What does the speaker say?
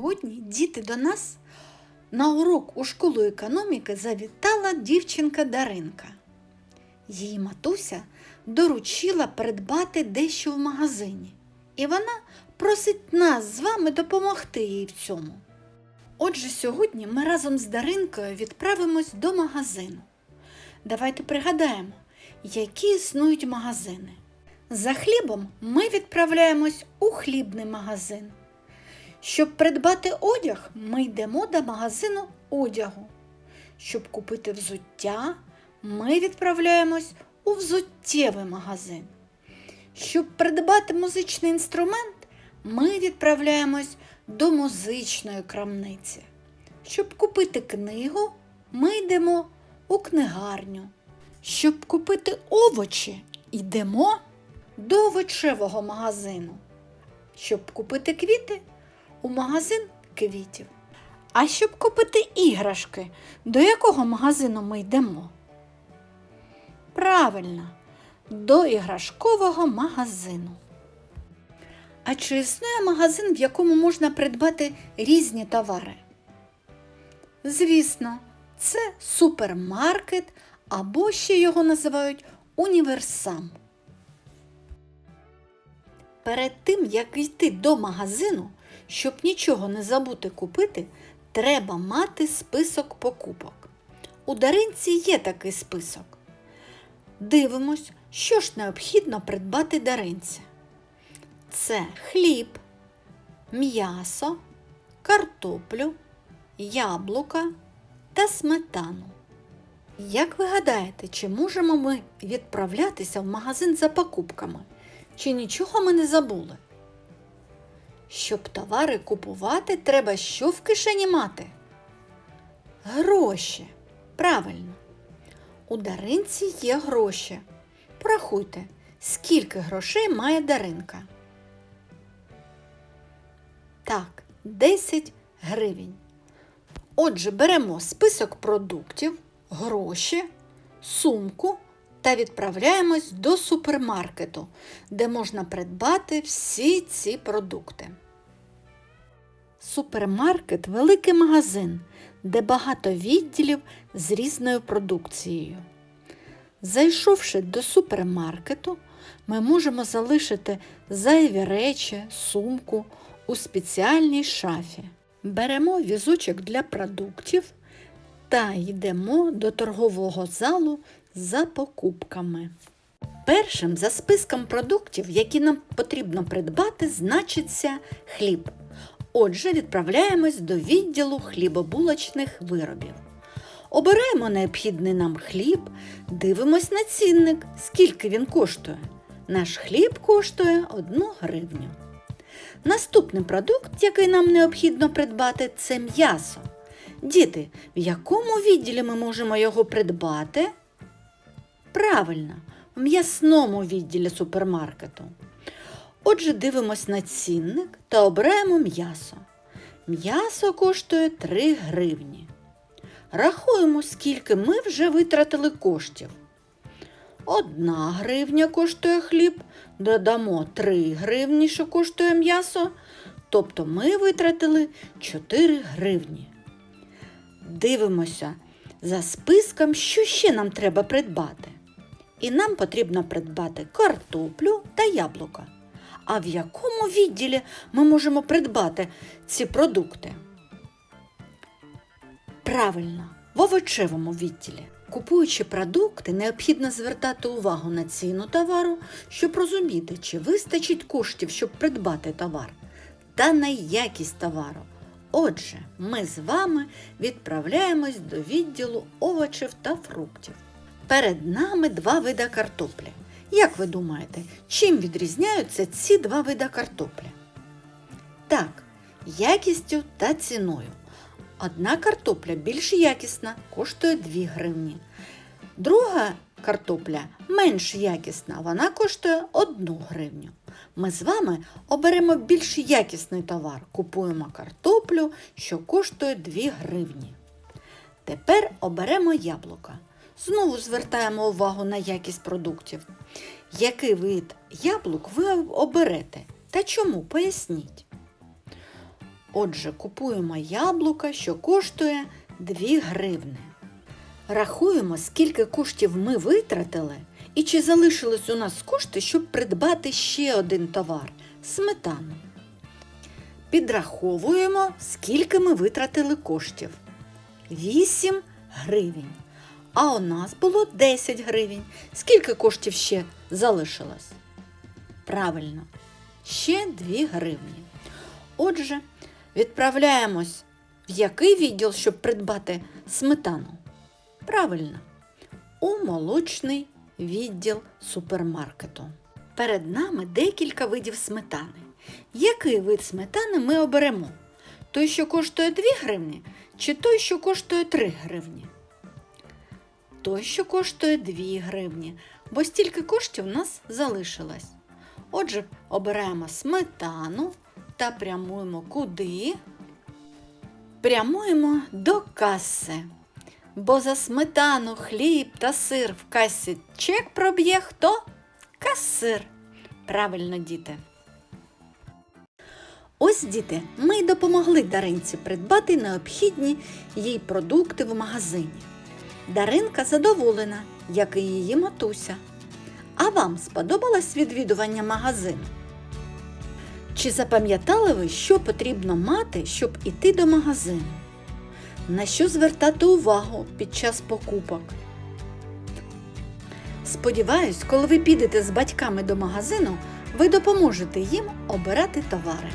Сьогодні діти до нас на урок у школу економіки завітала дівчинка Даринка. Її матуся доручила придбати дещо в магазині, і вона просить нас з вами допомогти їй в цьому. Отже, сьогодні ми разом з Даринкою відправимось до магазину. Давайте пригадаємо, які існують магазини. За хлібом ми відправляємось у хлібний магазин. Щоб придбати одяг, ми йдемо до магазину одягу. Щоб купити взуття, ми відправляємось у взуттєвий магазин. Щоб придбати музичний інструмент, ми відправляємось до музичної крамниці. Щоб купити книгу, ми йдемо у книгарню. Щоб купити овочі, йдемо до овочевого магазину. Щоб купити квіти, у магазин квітів. А щоб купити іграшки, до якого магазину ми йдемо? Правильно, до іграшкового магазину. А чи існує магазин, в якому можна придбати різні товари? Звісно, це супермаркет або ще його називають універсам. Перед тим, як йти до магазину, щоб нічого не забути купити, треба мати список покупок. У Даринці є такий список. Дивимось, що ж необхідно придбати Даринці. Це хліб, м'ясо, картоплю, яблука та сметану. Як ви гадаєте, чи можемо ми відправлятися в магазин за покупками? Чи нічого ми не забули? Щоб товари купувати, треба що в кишені мати? Гроші. Правильно. У Даринці є гроші. Порахуйте, скільки грошей має Даринка. Так, 10 гривень. Отже, беремо список продуктів, гроші, сумку та відправляємось до супермаркету, де можна придбати всі ці продукти. Супермаркет великий магазин, де багато відділів з різною продукцією. Зайшовши до супермаркету, ми можемо залишити зайві речі, сумку у спеціальній шафі. Беремо візочок для продуктів та йдемо до торгового залу за покупками. Першим за списком продуктів, які нам потрібно придбати, значиться хліб. Отже, відправляємось до відділу хлібобулочних виробів. Обираємо необхідний нам хліб, дивимось на цінник, скільки він коштує. Наш хліб коштує 1 гривню. Наступний продукт, який нам необхідно придбати, це м'ясо. Діти, в якому відділі ми можемо його придбати? Правильно, в м'ясному відділі супермаркету. Отже, дивимось на цінник та обираємо м'ясо. М'ясо коштує 3 гривні. Рахуємо, скільки ми вже витратили коштів. Одна гривня коштує хліб, додамо 3 гривні, що коштує м'ясо, тобто ми витратили 4 гривні. Дивимося за списком, що ще нам треба придбати. І нам потрібно придбати картоплю та яблука. А в якому відділі ми можемо придбати ці продукти? Правильно, в овочевому відділі. Купуючи продукти, необхідно звертати увагу на ціну товару, щоб розуміти, чи вистачить коштів, щоб придбати товар, та на якість товару. Отже, ми з вами відправляємось до відділу овочів та фруктів. Перед нами два вида картоплі. Як ви думаєте, чим відрізняються ці два вида картоплі? Так, якістю та ціною. Одна картопля більш якісна, коштує 2 гривні. Друга картопля менш якісна, вона коштує 1 гривню. Ми з вами оберемо більш якісний товар, купуємо картоплю, що коштує 2 гривні. Тепер оберемо яблука. Знову звертаємо увагу на якість продуктів. Який вид яблук ви оберете та чому? Поясніть. Отже, купуємо яблука, що коштує 2 гривни. Рахуємо, скільки коштів ми витратили і чи залишились у нас кошти, щоб придбати ще один товар сметану. Підраховуємо, скільки ми витратили коштів. 8 гривень. А у нас було 10 гривень. Скільки коштів ще залишилось? Правильно, ще 2 гривні. Отже, відправляємось в який відділ, щоб придбати сметану? Правильно, у молочний відділ супермаркету. Перед нами декілька видів сметани. Який вид сметани ми оберемо? Той, що коштує 2 гривні, чи той, що коштує 3 гривні? Той, що коштує 2 гривні, бо стільки коштів у нас залишилось. Отже, обираємо сметану та прямуємо куди? Прямуємо до каси. Бо за сметану, хліб та сир в касі чек проб'є хто? Касир. Правильно, діти. Ось, діти, ми й допомогли Даринці придбати необхідні їй продукти в магазині. Даринка задоволена, як і її матуся. А вам сподобалось відвідування магазину? Чи запам'ятали ви, що потрібно мати, щоб іти до магазину? На що звертати увагу під час покупок? Сподіваюсь, коли ви підете з батьками до магазину, ви допоможете їм обирати товари.